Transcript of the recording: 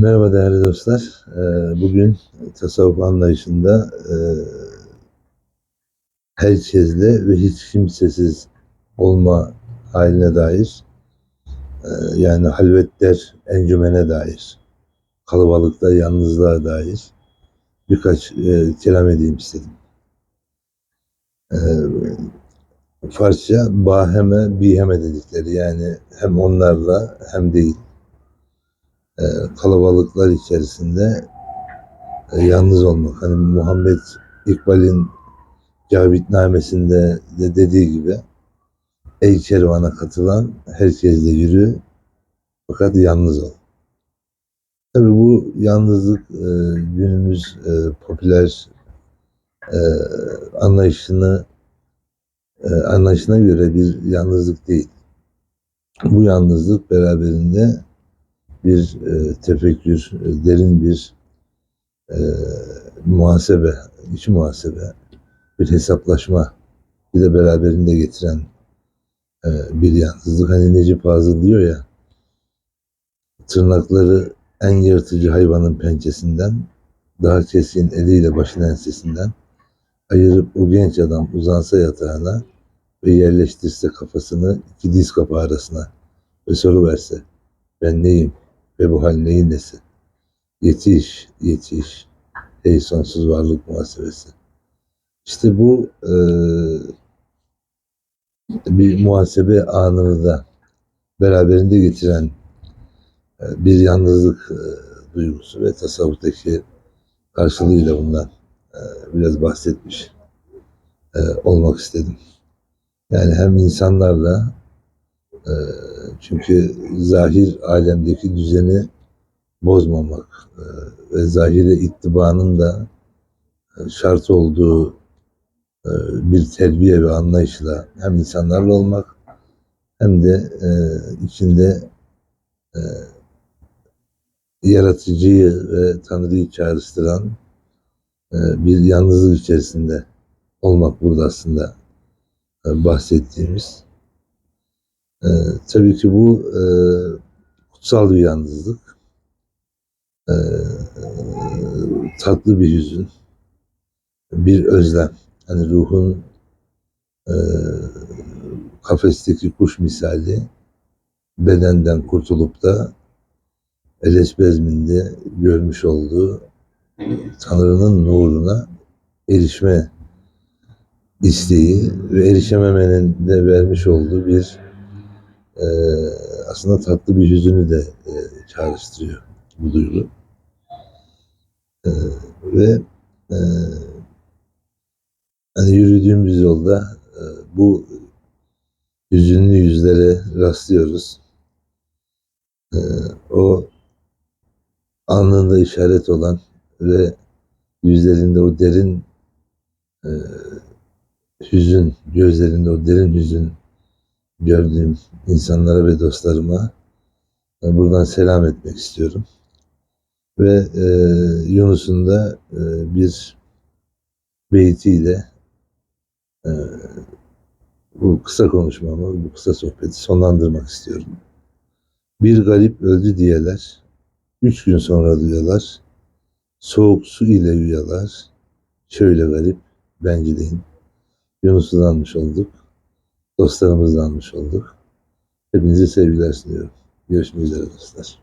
Merhaba değerli dostlar. Ee, Bugün tasavvuf anlayışında e, herkesle ve hiç kimsesiz olma haline dair e, yani halvetler encümene dair kalabalıkta yalnızlığa dair birkaç e, kelam edeyim istedim. Farsça baheme biheme dedikleri yani hem onlarla hem değil e, kalabalıklar içerisinde e, yalnız olmak. Hani Muhammed İkbal'in Cavitnamesinde de dediği gibi ey kervana katılan herkesle yürü fakat yalnız ol. Tabii bu yalnızlık e, günümüz e, popüler e, anlayışını e, anlayışına göre bir yalnızlık değil. Bu yalnızlık beraberinde bir e, tefekkür, derin bir e, muhasebe, iç muhasebe, bir hesaplaşma bir de beraberinde getiren e, bir yalnızlık. Hani Necip Fazıl diyor ya, tırnakları en yırtıcı hayvanın pençesinden, daha keskin eliyle başın ensesinden ayırıp o genç adam uzansa yatağına ve yerleştirse kafasını iki diz kapağı arasına ve soru verse ben neyim ve bu hal neyin nesi? Yetiş, yetiş. Ey sonsuz varlık muhasebesi. İşte bu e, bir muhasebe anını da beraberinde getiren e, bir yalnızlık e, duygusu ve tasavvuftaki karşılığıyla bundan e, biraz bahsetmiş e, olmak istedim. Yani hem insanlarla çünkü zahir alemdeki düzeni bozmamak e, ve zahire ittibanın da e, şart olduğu e, bir terbiye ve anlayışla hem insanlarla olmak hem de içinde yaratıcıyı ve Tanrı'yı çağrıştıran bir yalnızlık içerisinde olmak burada aslında bahsettiğimiz. E, tabii ki bu e, kutsal bir yalnızlık. E, tatlı bir hüzün, bir özlem. Hani ruhun e, kafesteki kuş misali bedenden kurtulup da Eles bezminde görmüş olduğu Tanrı'nın nuruna erişme isteği ve erişememenin de vermiş olduğu bir e, aslında tatlı bir hüzünü de e, çağrıştırıyor bu duygu. E, ve e, hani yürüdüğümüz yolda e, bu hüzünlü yüzlere rastlıyoruz. E, o alnında işaret olan ve yüzlerinde o derin e, hüzün, gözlerinde o derin hüzün gördüğüm insanlara ve dostlarıma e, buradan selam etmek istiyorum. Ve e, Yunus'un da e, bir beytiyle e, bu kısa konuşmamı, bu kısa sohbeti sonlandırmak istiyorum. Bir garip öldü diyeler, üç gün sonra duyarlar, soğuk su ile uyuyalar, şöyle garip, bence deyin. Yunus'u almış olduk. Dostlarımızla almış olduk. Hepinize sevgiler sunuyorum. Görüşmek üzere dostlar.